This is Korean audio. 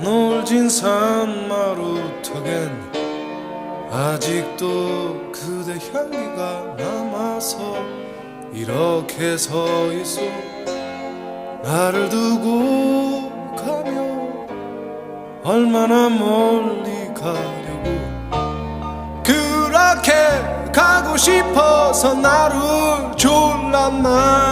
놀진 산마루 턱엔 아직도 그대 향기가 남아서 이렇게 서 있어. 나를 두고 가며 얼마나 멀리 가려고 그렇게 가고 싶어서 나를 졸랐나